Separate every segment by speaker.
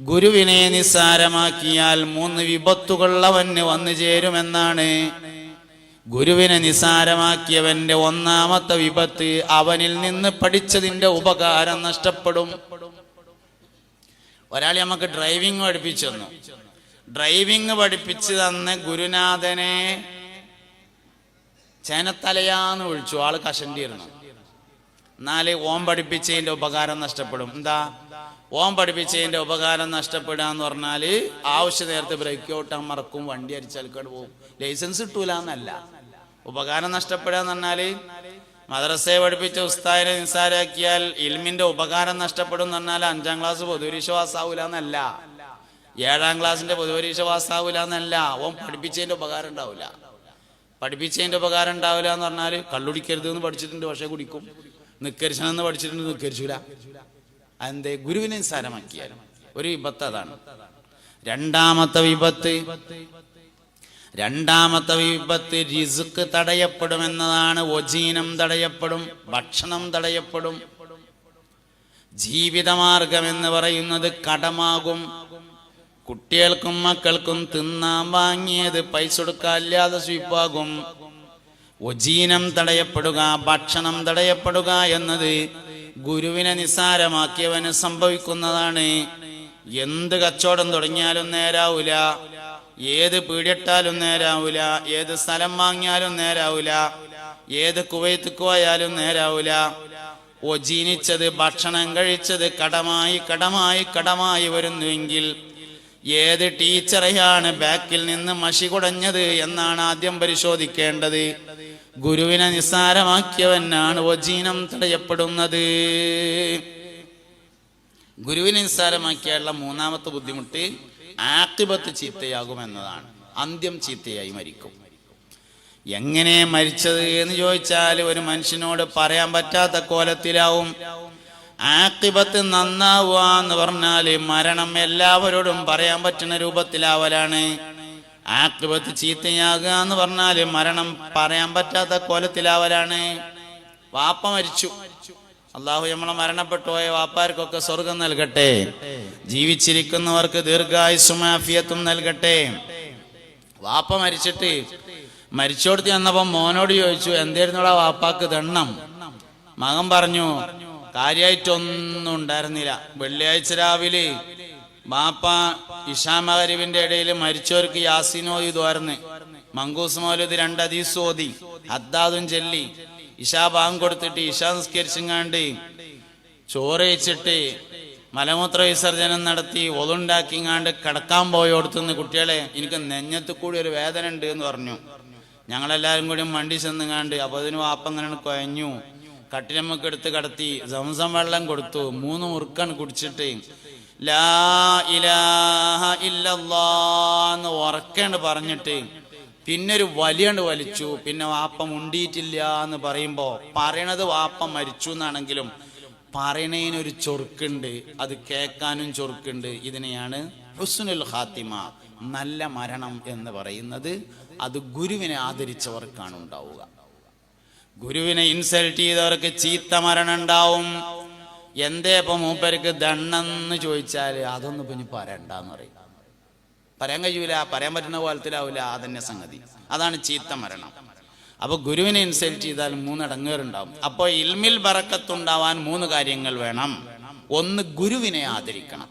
Speaker 1: ഗുരുവിനെ നിസ്സാരമാക്കിയാൽ മൂന്ന് വിപത്തുകൾ അവന് വന്നു ചേരുമെന്നാണ്. ഗുരുവിനെ നിസ്സാരമാക്കിയവന്റെ ഒന്നാമത്തെ വിപത്ത് അവനിൽ നിന്ന് പഠിച്ചതിന്റെ ഉപകാരം നഷ്ടപ്പെടും. ഒരാൾ നമുക്ക് ഡ്രൈവിംഗ് പഠിപ്പിച്ചു തന്നു. ഡ്രൈവിംഗ് പഠിപ്പിച്ചു തന്ന ഗുരുനാഥനെ ചേനത്തലയാന്ന് വിളിച്ചു. ആൾ കഷണ്ടിയിരുന്നു എന്നാൽ ഓം പഠിപ്പിച്ചതിന്റെ ഉപകാരം നഷ്ടപ്പെടും. എന്താ? ഓം പഠിപ്പിച്ചതിന്റെ ഉപകാരം നഷ്ടപ്പെടുക എന്ന് പറഞ്ഞാൽ ആവശ്യ നേരത്തെ ബ്രേക്ക് ഔട്ടാൻ മറക്കും വണ്ടി അടിച്ചാൽക്കോട് പോകും ലൈസൻസ് കിട്ടൂല എന്നല്ല ഉപകാരം നഷ്ടപ്പെടുക എന്ന് പറഞ്ഞാൽ മദ്രസയെ പഠിപ്പിച്ച ഉസ്താദിനെ നിസ്സാരാക്കിയാൽ ഇൽമിന്റെ ഉപകാരം നഷ്ടപ്പെടും എന്ന് പറഞ്ഞാൽ അഞ്ചാം ക്ലാസ് പൊതുപരീക്ഷ പാസ്സാവൂല എന്നല്ല ഏഴാം ക്ലാസ്സിന്റെ പൊതുപരീക്ഷ പാസ്സാവൂല എന്നല്ല ഓൻ പഠിപ്പിച്ചതിന്റെ ഉപകാരം ഉണ്ടാവില്ല പഠിപ്പിച്ചതിന്റെ ഉപകാരം ഉണ്ടാവില്ല എന്ന് പറഞ്ഞാൽ കള്ളുടിക്കരുത് എന്ന് പഠിച്ചിട്ടുണ്ട് പക്ഷെ കുടിക്കും. നിക്കരിച്ചനെന്ന് പഠിച്ചിട്ടുണ്ട് നിക്കരിച്ചൂല. അതെന്തേ ഗുരുവിനെ സാരമാക്കിയ ഒരു വിപത്ത് അതാണ്. രണ്ടാമത്തെ വിപത്ത് രണ്ടാമത്തെ വിപത്ത് റിസുക്ക് തടയപ്പെടുമെന്നതാണ് ഒജീനം തടയപ്പെടും ഭക്ഷണം തടയപ്പെടും. ജീവിതമാർഗം എന്ന് പറയുന്നത് കടമാകും. കുട്ടികൾക്കും മക്കൾക്കും തിന്നാൻ വാങ്ങിയത് പൈസ കൊടുക്കാല്ലാതെ സ്വീപ്പാകും. ഒജീനം തടയപ്പെടുക ഭക്ഷണം തടയപ്പെടുക എന്നത് ഗുരുവിനെ നിസ്സാരമാക്കിയവന് സംഭവിക്കുന്നതാണ്. എന്ത് കച്ചവടം തുടങ്ങിയാലും നേരാവൂല. ഏത് പീടിയിട്ടാലും നേരാവൂല. ഏത് സ്ഥലം വാങ്ങിയാലും നേരാവൂല. ഏത് കുവൈത്തുക്ക് പോയാലും നേരാവൂല. ഒജീനിച്ചത് ഭക്ഷണം കഴിച്ചത് കടമായി കടമായി കടമായി വരുന്നുവെങ്കിൽ ഏത് ടീച്ചറെയാണ് ബാക്കിൽ നിന്ന് മഷി കുടഞ്ഞത് എന്നാണ് ആദ്യം പരിശോധിക്കേണ്ടത്. ഗുരുവിനെ നിസ്സാരമാക്കിയവനാണ്. വജീനം തടയപ്പെടുന്നത്. ഗുരുവിനെ നിസ്സാരമാക്കിയുള്ള മൂന്നാമത്തെ ബുദ്ധിമുട്ട് ആക്തിപത്ത് ചീത്തയാകും എന്നതാണ് അന്ത്യം ചീത്തയായി മരിക്കും. എങ്ങനെ മരിച്ചത് എന്ന് ചോദിച്ചാൽ ഒരു മനുഷ്യനോട് പറയാൻ പറ്റാത്ത കോലത്തിലാവും. ആക്തിപത്ത് നന്നാവുക എന്ന് പറഞ്ഞാൽ മരണം എല്ലാവരോടും പറയാൻ പറ്റുന്ന രൂപത്തിലാവലാണ്. ആക്തിപത്ത് ചീത്തയാകുക എന്ന് പറഞ്ഞാൽ മരണം പറയാൻ പറ്റാത്ത കോലത്തിലാവലാണ്. വാപ്പ മരിച്ചു. അള്ളാഹു നമ്മളെ മരണപ്പെട്ടു പോയ വാപ്പാർക്കൊക്കെ സ്വർഗം നൽകട്ടെ. ജീവിച്ചിരിക്കുന്നവർക്ക് ദീർഘായുസും ആഫിയത്തും നൽകട്ടെ. വാപ്പ മരിച്ചിട്ട് മരിച്ചോടത്ത് ചെന്നപ്പോ മോനോട് ചോദിച്ചു എന്തായിരുന്നോടാ വാപ്പാക്ക് ദണ്ണം? മകൻ പറഞ്ഞു കാര്യമായിട്ടൊന്നും ഉണ്ടായിരുന്നില്ല. വെള്ളിയാഴ്ച രാവിലെ ബാപ്പ ഇഷാമകരിവിന്റെ ഇടയിൽ മരിച്ചവർക്ക് യാസിനോ ഇതുവാർന്ന് മങ്കൂസ് മൗലൂദ് രണ്ട് ഓതി അദ്ദാദും ചെല്ലി ഇഷാ ഭാഗം കൊടുത്തിട്ട് ഇഷാ നിസ്കരിച്ചുങ്ങാണ്ട് വെച്ചിട്ട് മലമൂത്ര വിസർജനം നടത്തി ഒതുണ്ടാക്കിങ്ങാണ്ട് കിടക്കാൻ പോയോടത്തുനിന്ന് കുട്ടികളെ എനിക്ക് നെഞ്ഞത്ത് കൂടി ഒരു വേദന ഉണ്ട് എന്ന് പറഞ്ഞു. ഞങ്ങളെല്ലാവരും കൂടി മണ്ടി ചെന്നുങ്ങാണ്ട് അപ്പൊ അതിന് വാപ്പ അങ്ങനെ കുഴഞ്ഞു കട്ടിലമ്മക്ക് എടുത്ത് കടത്തി സംസം വെള്ളം കൊടുത്തു. മൂന്ന് മുറുക്കാണ് കുടിച്ചിട്ട് ലാ ഇലാഹ ഇല്ലല്ലാന്ന് ഉറക്കേണ്ട പറഞ്ഞിട്ട് പിന്നെ ഒരു വലിയണ്ട് വലിച്ചു. പിന്നെ വാപ്പ മുണ്ടിയിട്ടില്ല എന്ന് പറയുമ്പോ പറയണത് വാപ്പ മരിച്ചു എന്നാണെങ്കിലും പറയണതിനൊരു ചൊറുക്കുണ്ട്. അത് കേൾക്കാനും ചൊറുക്കുണ്ട്. ഇതിനെയാണ് ഹുസ്നുൽ ഖാത്തിമ നല്ല മരണം എന്ന് പറയുന്നത്. അത് ഗുരുവിനെ ആദരിച്ചവർക്കാണ് ഉണ്ടാവുക. ഗുരുവിനെ ഇൻസൾട്ട് ചെയ്തവർക്ക് ചീത്ത മരണം ഉണ്ടാവും. എന്തേ ഇപ്പൊ മൂപ്പർക്ക് ദണ്ണെന്ന് ചോദിച്ചാൽ അതൊന്നും ഇപ്പൊ ഇനി പറയണ്ടെന്ന് പറയും. പറയാൻ കഴിയൂല പറയാൻ പറ്റുന്ന പോലത്തിലാവൂല അതന്നെ സംഗതി. അതാണ് ചീത്ത മരണം. അപ്പൊ ഗുരുവിനെ ഇൻസൾട്ട് ചെയ്താൽ മൂന്നടങ്ങേറുണ്ടാവും. അപ്പൊ ഇൽമിൽ ബറക്കത്തുണ്ടാവാൻ മൂന്ന് കാര്യങ്ങൾ വേണം. ഒന്ന് ഗുരുവിനെ ആദരിക്കണം.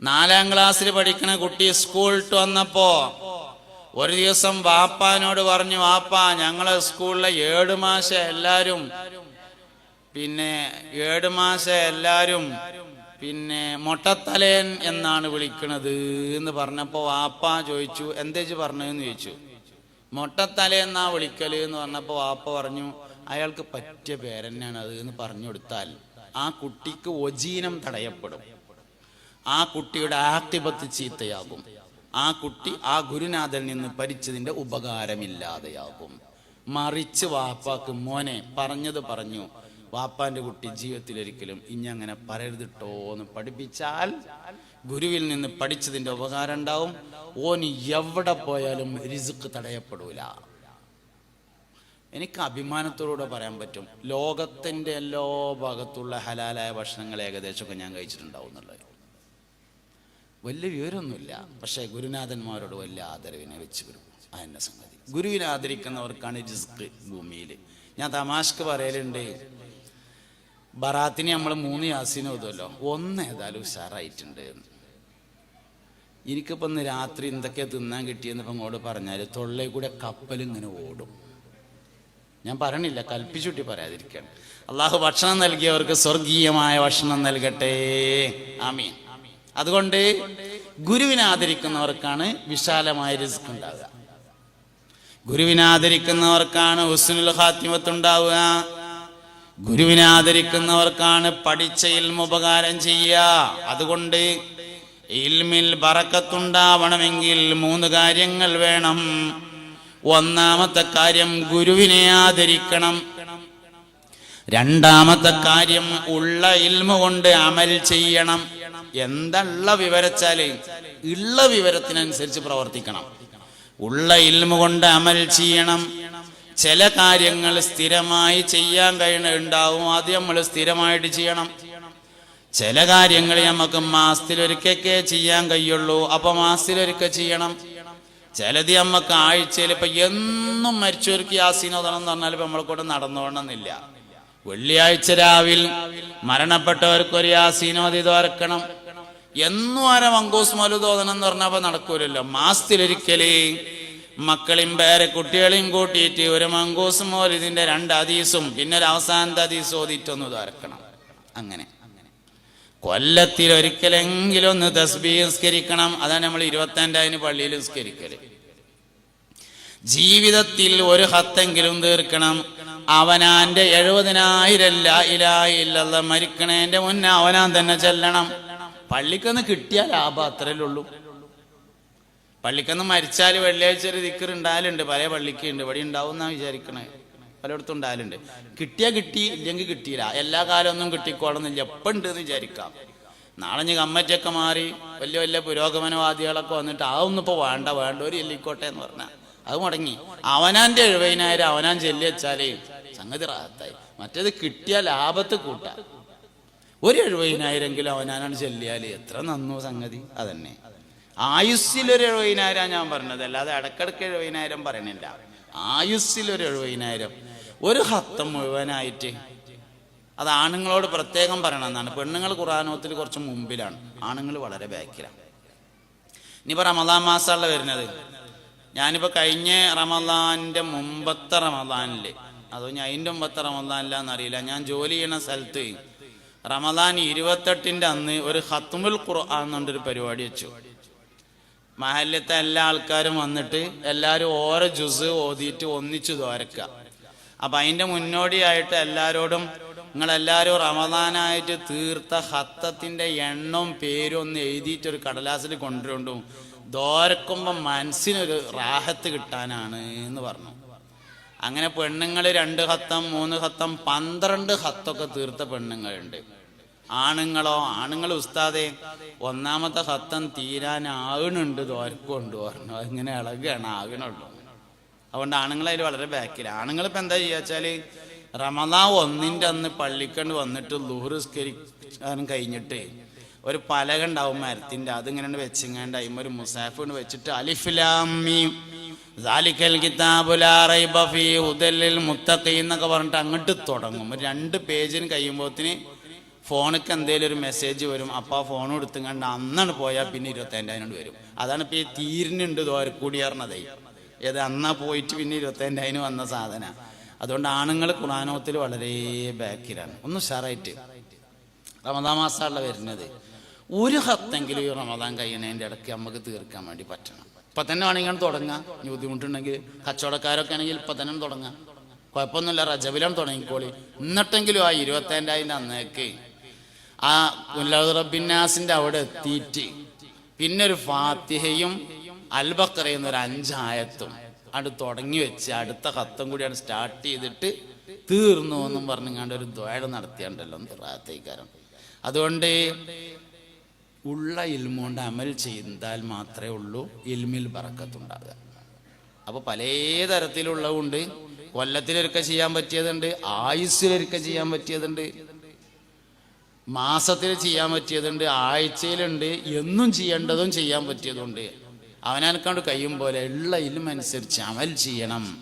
Speaker 1: നാലാം ക്ലാസ്സിൽ പഠിക്കുന്ന കുട്ടി സ്കൂളിൽ വന്നപ്പോ ഒരു ദിവസം വാപ്പാനോട് പറഞ്ഞു വാപ്പ ഞങ്ങളെ സ്കൂളിലെ ഏഴ് മാസം എല്ലാരും പിന്നെ ഏഴ് മാസം എല്ലാരും പിന്നെ മൊട്ടത്തലേൻ എന്നാണ് വിളിക്കണത് എന്ന് പറഞ്ഞപ്പോ വാപ്പ ചോദിച്ചു എന്തേച്ച് പറഞ്ഞതെന്ന് ചോദിച്ചു? മൊട്ടത്തല എന്നാ വിളിക്കൽ? എന്ന് പറഞ്ഞപ്പോ വാപ്പ പറഞ്ഞു അയാൾക്ക് പറ്റിയ പേരെന്നാണ് അത് എന്ന് പറഞ്ഞു കൊടുത്താൽ ആ കുട്ടിക്ക് ഒജീനം തടയപ്പെടും. ആ കുട്ടിയുടെ ആക്തിപത്ത് ചീത്തയാകും. ആ കുട്ടി ആ ഗുരുനാഥൻ നിന്ന് പരിച്ചതിന്റെ ഉപകാരമില്ലാതെയാകും. മറിച്ച് വാപ്പാക്ക് മോനെ പറഞ്ഞത് പറഞ്ഞു വാപ്പാന്റെ കുട്ടി ജീവിതത്തിൽ ഒരിക്കലും ഇനി അങ്ങനെ പറയരുതിട്ടോ എന്ന് പഠിപ്പിച്ചാൽ ഗുരുവിൽ നിന്ന് പഠിച്ചതിന്റെ ഉപകാരം ഉണ്ടാവും. ഓന് എവിടെ പോയാലും റിസുക്ക് തടയപ്പെടൂല. എനിക്ക് അഭിമാനത്തോടെ പറയാൻ പറ്റും. ലോകത്തിന്റെ എല്ലാ ഭാഗത്തുള്ള ഹലാലായ ഭക്ഷണങ്ങൾ ഏകദേശമൊക്കെ ഞാൻ കഴിച്ചിട്ടുണ്ടാവും എന്നുള്ളത്. വലിയ വിവരമൊന്നുമില്ല. പക്ഷേ ഗുരുനാഥന്മാരോട് വലിയ ആദരവിനെ വെച്ച് വരും. സംഗതി. ഗുരുവിനെ ആദരിക്കുന്നവർക്കാണ് റിസ്ക് ഭൂമിയിൽ. ഞാൻ തമാശക്ക് പറയലുണ്ട്. ബറാത്തിന് നമ്മൾ മൂന്ന് യാസിനും ഓതുമല്ലോ ഒന്ന് ഏതായാലും ഉഷാറായിട്ടുണ്ട്. എനിക്കിപ്പോൾ ഇന്ന് രാത്രി എന്തൊക്കെ തിന്നാൻ കിട്ടിയെന്ന് ഇപ്പം അങ്ങോട്ട് പറഞ്ഞാൽ തൊള്ളയിൽ കൂടെ കപ്പൽ ഇങ്ങനെ ഓടും. ഞാൻ പറയണില്ല കൽപ്പിച്ചുട്ടി പറയാതിരിക്കണം അള്ളാഹു ഭക്ഷണം നൽകിയവർക്ക് സ്വർഗീയമായ ഭക്ഷണം നൽകട്ടെ. ആമീൻ. അതുകൊണ്ട് ഗുരുവിനെ ആദരിക്കുന്നവർക്കാണ് വിശാലമായ റിസ്ക് ഉണ്ടാവുക. ഗുരുവിനെ ആദരിക്കുന്നവർക്കാണ് ഹുസ്നുൽ ഹാത്തിമത്ത് ഉണ്ടാവുക. ഗുരുവിനെ ആദരിക്കുന്നവർക്കാണ് പഠിച്ച ഇൽമ ഉപകാരം ചെയ്യുക. അതുകൊണ്ട് ഇൽമിൽ ബറക്കത്തുണ്ടാവണമെങ്കിൽ മൂന്ന് കാര്യങ്ങൾ വേണം. ഒന്നാമത്തെ കാര്യം ഗുരുവിനെ ആദരിക്കണം. രണ്ടാമത്തെ കാര്യം ഉള്ള ഇൽമ കൊണ്ട് അമൽ ചെയ്യണം. എന്തുള്ള വിവരച്ചാൽ ഉള്ള വിവരത്തിനനുസരിച്ച് പ്രവർത്തിക്കണം. ഉള്ള ഇൽമ കൊണ്ട് അമൽ ചെയ്യണം. ചില കാര്യങ്ങൾ സ്ഥിരമായി ചെയ്യാൻ കഴിയണ ഉണ്ടാവും. അത് നമ്മൾ സ്ഥിരമായിട്ട് ചെയ്യണം. ചില കാര്യങ്ങൾ നമുക്ക് മാസത്തിലൊരിക്കൊക്കെ ചെയ്യാൻ കഴിയുള്ളൂ. അപ്പൊ മാസത്തിലൊരിക്കൽ ചെയ്യണം. ചിലത് നമുക്ക് ആഴ്ചയിൽ ഇപ്പൊ എന്നും മരിച്ചവർക്ക് യാസീനോദനം എന്ന് പറഞ്ഞാൽ ഇപ്പൊ നമ്മളെ കൂടെ നടന്നുകൊണ്ടെന്നില്ല വെള്ളിയാഴ്ച രാവിൽ മരണപ്പെട്ടവർക്ക് ഒരു യാസീനോദി തോരക്കണം എന്നും ആരെ മങ്കൂസ് മലുതോദനം എന്ന് പറഞ്ഞപ്പോ നടക്കൂലല്ലോ. മാസത്തിലൊരിക്കൽ മക്കളെയും പേരെ കുട്ടികളെയും കൂട്ടിയിട്ട് ഒരു മങ്കൂസ് ഇതിന്റെ രണ്ട് അതീസും പിന്നെ ഒരു അവസാനത്തെ അതീസ് ഓതിയിട്ടൊന്ന് തുറക്കണം അങ്ങനെ. കൊല്ലത്തിൽ ഒരിക്കലെങ്കിലും ഒന്ന് തസ്ബീ നിസ്കരിക്കണം. അതാണ് നമ്മൾ ഇരുപത്തഞ്ചായിന് പള്ളിയിൽ നിസ്കരിക്കൽ. ജീവിതത്തിൽ ഒരു ഹത്തെങ്കിലും തീർക്കണം. അവനാന്റെ എഴുപതിനായിരല്ല ഇലായില്ല മരിക്കണേന്റെ മുന്നേ അവനാൻ തന്നെ ചെല്ലണം. പള്ളിക്കൊന്ന് കിട്ടിയാൽ അത്രയല്ലേ ഉള്ളൂ പള്ളിക്കൊന്ന് മരിച്ചാൽ വെള്ളിയാഴ്ച ഒരു ദിക്കർ ഉണ്ടായാലുണ്ട് പല പള്ളിക്ക് ഉണ്ട് ഇവിടെ ഉണ്ടാവും എന്നാണ് വിചാരിക്കണേ. പലയിടത്തും ഉണ്ടായാലുണ്ട് കിട്ടിയാ കിട്ടി ഇല്ലെങ്കിൽ കിട്ടിയില്ല. എല്ലാ കാലം ഒന്നും കിട്ടിക്കോളന്നില്ല എപ്പം ഉണ്ട് എന്ന് വിചാരിക്കാം. നാളെ ഞാൻ കമ്മറ്റൊക്കെ മാറി വലിയ വലിയ പുരോഗമനവാദികളൊക്കെ വന്നിട്ട് അതൊന്നും ഇപ്പോൾ വേണ്ട വേണ്ട. ഒരു എല്ലിക്കോട്ടെ എന്ന് പറഞ്ഞാൽ അത് മുടങ്ങി. അവനാന്റെ എഴുപതിനായിരം അവനാൻ ചെല്ലി വെച്ചാലേ സംഗതി റാഹത്തായി. മറ്റേത് കിട്ടിയ ലാഭത്ത് കൂട്ടാം. ഒരു എഴുപതിനായിരം എങ്കിലും അവനാനാണ് ചെല്ലിയാൽ എത്ര നന്നു സംഗതി. അതന്നെ. ആയുസ്സിലൊരു എഴുപതിനായിരം ഞാൻ പറഞ്ഞത്. അല്ലാതെ ഇടക്കിടക്ക് എഴുപതിനായിരം പറയണില്ല. ആയുസ്സിലൊരു എഴുപതിനായിരം ഒരു ഹത്തം മുഴുവനായിട്ട് അത് ആണുങ്ങളോട് പ്രത്യേകം പറയണമെന്നാണ് പെണ്ണുങ്ങൾ ഖുറാനോത്തിൽ കുറച്ച് മുമ്പിലാണ്. ആണുങ്ങൾ വളരെ ബാക്കിലാണ് ഇനിയിപ്പോൾ റമദാൻ മാസമല്ല വരുന്നത്. ഞാനിപ്പോൾ കഴിഞ്ഞ റമദാന്റെ മുമ്പത്തെ റമദാനിൽ അതോ ഞാൻ അതിന്റെ മുമ്പത്തെ റമദാനിലാന്ന് അറിയില്ല. ഞാൻ ജോലി ചെയ്യണ സ്ഥലത്ത് റമദാൻ ഇരുപത്തെട്ടിന്റെ അന്ന് ഒരു ഹത്തുമുൽ ഖുർആൻ എന്നുകൊണ്ടൊരു പരിപാടി വെച്ചു. മഹല്ലത്തെ എല്ലാ ആൾക്കാരും വന്നിട്ട് എല്ലാവരും ഓരോ ജുസ് ഓതിയിട്ട് ഒന്നിച്ചു തോരക്കുക അപ്പം അതിന്റെ മുന്നോടിയായിട്ട് എല്ലാവരോടും നിങ്ങളെല്ലാവരും റമദാനായിട്ട് തീർത്ത ഹത്തത്തിന്റെ എണ്ണവും പേരും ഒന്ന് എഴുതിയിട്ട് ഒരു കടലാസിൽ കൊണ്ടുകൊണ്ടും ദോരക്കുമ്പോൾ മനസ്സിനൊരു റാഹത്ത് കിട്ടാനാണ് എന്ന് പറഞ്ഞു. അങ്ങനെ പെണ്ണുങ്ങൾ രണ്ട് ഹത്തം മൂന്ന് ഹത്തം പന്ത്രണ്ട് ഹത്തൊക്കെ തീർത്ത പെണ്ണുങ്ങളുണ്ട്. ആണുങ്ങളോ ആണുങ്ങൾ ഉസ്താദെ ഒന്നാമത്തെ ഹത്തം തീരാനാകണുണ്ട് ദോരക്കുണ്ട് പറഞ്ഞു. അതിങ്ങനെ ഇളകുകയാണ് ആകണുള്ളൂ. അതുകൊണ്ട് ആണുങ്ങളതിൽ വളരെ ബാക്കിൽ ആണുങ്ങൾ ഇപ്പം എന്താ ചെയ്യുക വെച്ചാൽ റമദാ ഒന്നിന്റെ അന്ന് പള്ളിക്കണ്ട് വന്നിട്ട് ലൂഹുസ്കരിക്കാൻ കഴിഞ്ഞിട്ട് ഒരു പലക ഉണ്ടാവും മരത്തിന്റെ അതിങ്ങനെ വെച്ചിങ്ങാണ്ട് അതിമ ഒരു മുസാഫ് കൊണ്ട് വെച്ചിട്ട് അലിഫിലാമീം ദാലിക്കൽ മുത്തഖീൻ എന്നൊക്കെ പറഞ്ഞിട്ട് അങ്ങോട്ട് തുടങ്ങും. രണ്ട് പേജിന് കഴിയുമ്പോത്തിന് ഫോണിക്ക് എന്തെങ്കിലും ഒരു മെസ്സേജ് വരും അപ്പോൾ ആ ഫോൺ എടുത്തുകൊണ്ട് അന്നാണ് പോയാൽ പിന്നെ ഇരുപത്തഞ്ചായിരം വരും. അതാണ് ഇപ്പോൾ ഈ തീരിനുണ്ട് ദോരക്കൂടി അറിഞ്ഞതേ ഏത് അന്നാ പോയിട്ട് പിന്നെ ഇരുപത്തഞ്ചായിരം വന്ന സാധന. അതുകൊണ്ട് ആണുങ്ങൾ ഖുറാനോത്തിൽ വളരെ ബാക്കിലാണ്. ഒന്ന് ഉഷാറായിട്ട്. റമദാ മാസമല്ല വരുന്നത്. ഒരു ഹത്തെങ്കിലും ഈ റമദാൻ കഴിയണതിന്റെ ഇടയ്ക്ക് നമുക്ക് തീർക്കാൻ വേണ്ടി പറ്റണം. ഇപ്പം തന്നെ വേണമെങ്കിൽ തുടങ്ങാം. ബുദ്ധിമുട്ടുണ്ടെങ്കിൽ കച്ചവടക്കാരൊക്കെ ആണെങ്കിൽ ഇപ്പം തന്നെ തുടങ്ങാം. കുഴപ്പമൊന്നുമില്ല റജബിലാണ് തുടങ്ങിക്കോളി. എന്നിട്ടെങ്കിലും ആ ഇരുപത്തഞ്ചായിരം അന്നേക്ക് ആ റബ്ബിന്നാസിന്റെ അവിടെ എത്തിയിട്ട് പിന്നെ ഒരു ഫാത്തിഹയും അൽബക്കറയും ഒരു അഞ്ചായത്തും അത് തുടങ്ങി വെച്ച് അടുത്ത കത്തും കൂടിയാണ് സ്റ്റാർട്ട് ചെയ്തിട്ട് തീർന്നു എന്നും പറഞ്ഞുകൊണ്ട് ഒരു ദ്വാഴ നടത്തിയാണ്ടല്ലോ റാത്തേക്കാരൻ അതുകൊണ്ട് ഉള്ള ഇൽമുകൊണ്ട് അമൽ ചെയ്താൽ മാത്രമേ ഉള്ളൂ ഇൽമിൽ പറക്കത്തുണ്ടാകുക അപ്പോൾ പല തരത്തിലുള്ളതുണ്ട്. കൊല്ലത്തിലൊരുക്ക ചെയ്യാൻ പറ്റിയതുണ്ട് ആയുസ്സിലൊരുക്ക ചെയ്യാൻ പറ്റിയതുണ്ട്. മാസത്തിൽ ചെയ്യാൻ പറ്റിയതുണ്ട് ആഴ്ചയിലുണ്ട് എന്നും ചെയ്യേണ്ടതും ചെയ്യാൻ പറ്റിയതുണ്ട്. അവനക്കാണ്ട് കഴിയും പോലെ ഉള്ള ഇലും അനുസരിച്ച് അമൽ ചെയ്യണം.